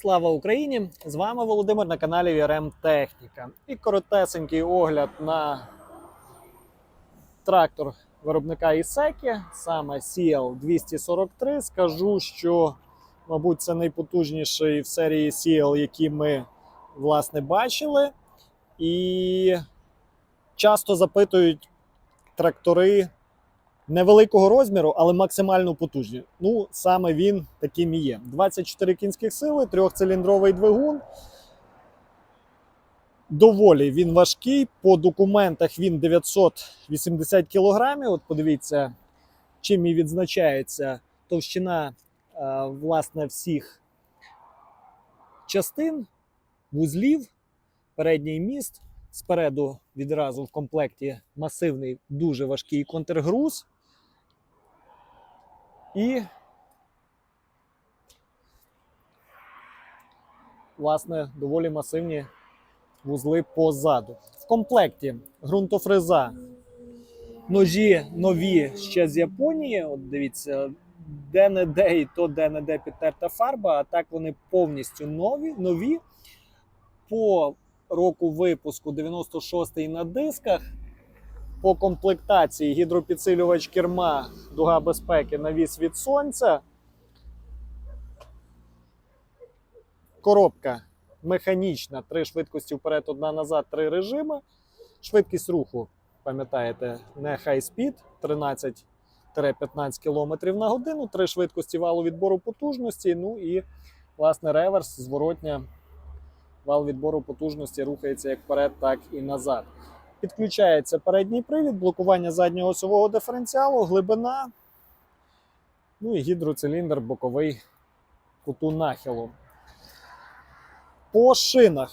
Слава Україні! З вами Володимир на каналі VRM Техніка. І коротесенький огляд на трактор виробника Ісекі, саме CL243. Скажу, що, мабуть, це найпотужніший в серії CL, які ми власне бачили. І часто запитують трактори невеликого розміру, але максимально потужні. Ну, саме він таким і є. 24 кінських сили, трьохциліндровий двигун. Доволі він важкий. По документах він 980 кілограмів. От подивіться, чим і відзначається товщина е, власне всіх частин, вузлів, передній міст. Спереду відразу в комплекті масивний, дуже важкий контргруз. І, власне, доволі масивні вузли позаду. В комплекті ґрунтофреза. Ножі нові ще з Японії. От дивіться, де-не-де, і то де-не-де підтерта фарба, а так вони повністю нові. нові. По року випуску 96-й на дисках. По комплектації гідропідсилювач керма, дуга безпеки, навіс від сонця. Коробка механічна, три швидкості вперед, одна назад, три режими. Швидкість руху, пам'ятаєте, не speed 13-15 км на годину, три швидкості валу відбору потужності. Ну і, власне, реверс, зворотня вал відбору потужності рухається як вперед, так і назад. Підключається передній привід, блокування заднього осьового диференціалу, глибина, ну і гідроциліндр боковий куту нахилу. По шинах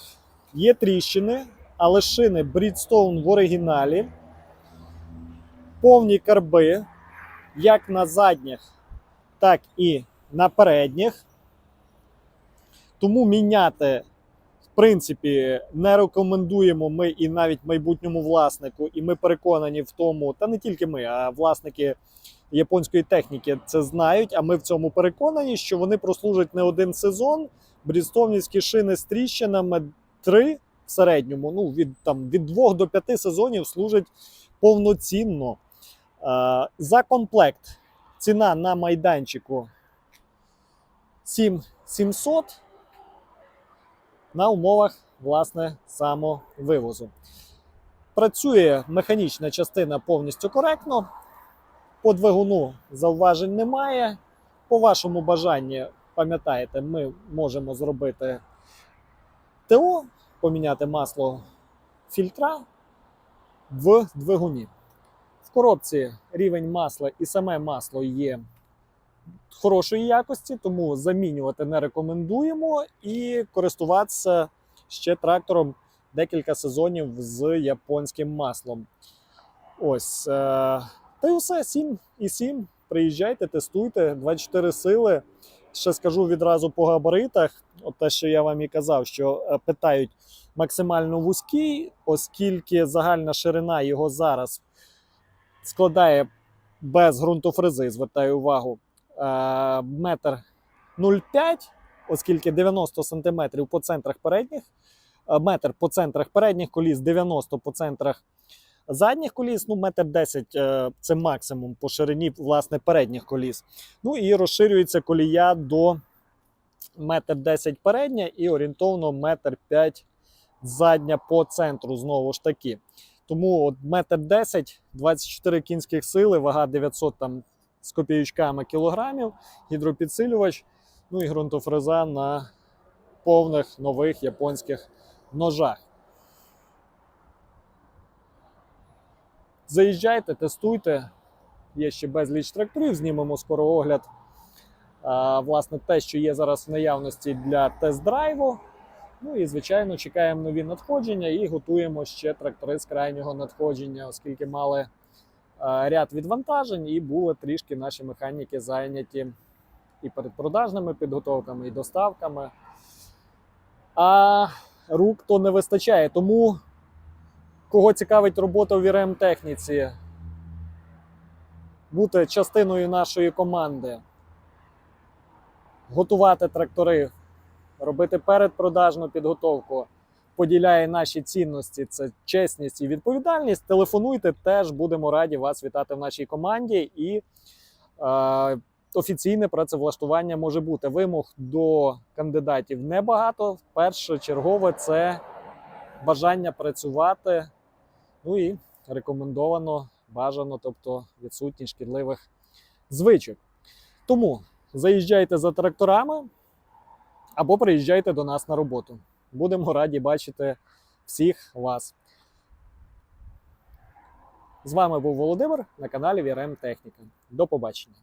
є тріщини, але шини Bridgestone в оригіналі. Повні карби, як на задніх, так і на передніх. Тому міняти принципі, не рекомендуємо ми і навіть майбутньому власнику, і ми переконані в тому, та не тільки ми, а власники японської техніки це знають. А ми в цьому переконані, що вони прослужать не один сезон. Брістовницькі шини з тріщинами три в середньому. Ну від там від двох до п'яти сезонів служать повноцінно. Е, за комплект ціна на майданчику 7700 на умовах власне самовивозу. Працює механічна частина повністю коректно. По двигуну зауважень немає. По вашому бажанні, пам'ятаєте, ми можемо зробити ТО, поміняти масло фільтра в двигуні. В коробці рівень масла і саме масло є хорошої якості, тому замінювати не рекомендуємо і користуватися ще трактором декілька сезонів з японським маслом. Ось. Е- та й усе 7 і 7. Приїжджайте, тестуйте 24 сили. Ще скажу відразу по габаритах. От те, що я вам і казав, що е, питають максимально вузький, оскільки загальна ширина його зараз складає без ґрунтофрези, звертаю увагу, метр 0,5, оскільки 90 см по центрах передніх, е, метр по центрах передніх коліс, 90 по центрах задніх коліс, ну, метр 10 е, це максимум по ширині власне передніх коліс. Ну і розширюється колія до метр 10 передня і орієнтовно метр 5 задня по центру знову ж таки. Тому от метр 10, 24 кінських сили, вага 900 там з копійочками кілограмів, гідропідсилювач, ну і ґрунтофреза на повних нових японських ножах. Заїжджайте, тестуйте. Є ще безліч тракторів, знімемо скоро огляд. А, власне, те, що є зараз в наявності для тест-драйву. Ну і, звичайно, чекаємо нові надходження і готуємо ще трактори з крайнього надходження, оскільки мали ряд відвантажень і були трішки наші механіки зайняті і передпродажними підготовками, і доставками. А рук то не вистачає. Тому кого цікавить робота в VRM техніці, бути частиною нашої команди, готувати трактори робити передпродажну підготовку, поділяє наші цінності, це чесність і відповідальність. Телефонуйте, теж будемо раді вас вітати в нашій команді. І е, офіційне працевлаштування може бути. Вимог до кандидатів небагато. Першочергове це бажання працювати. Ну і рекомендовано, бажано, тобто відсутність шкідливих звичок. Тому заїжджайте за тракторами або приїжджайте до нас на роботу. Будемо раді бачити всіх вас. З вами був Володимир на каналі VRM Техніка. До побачення.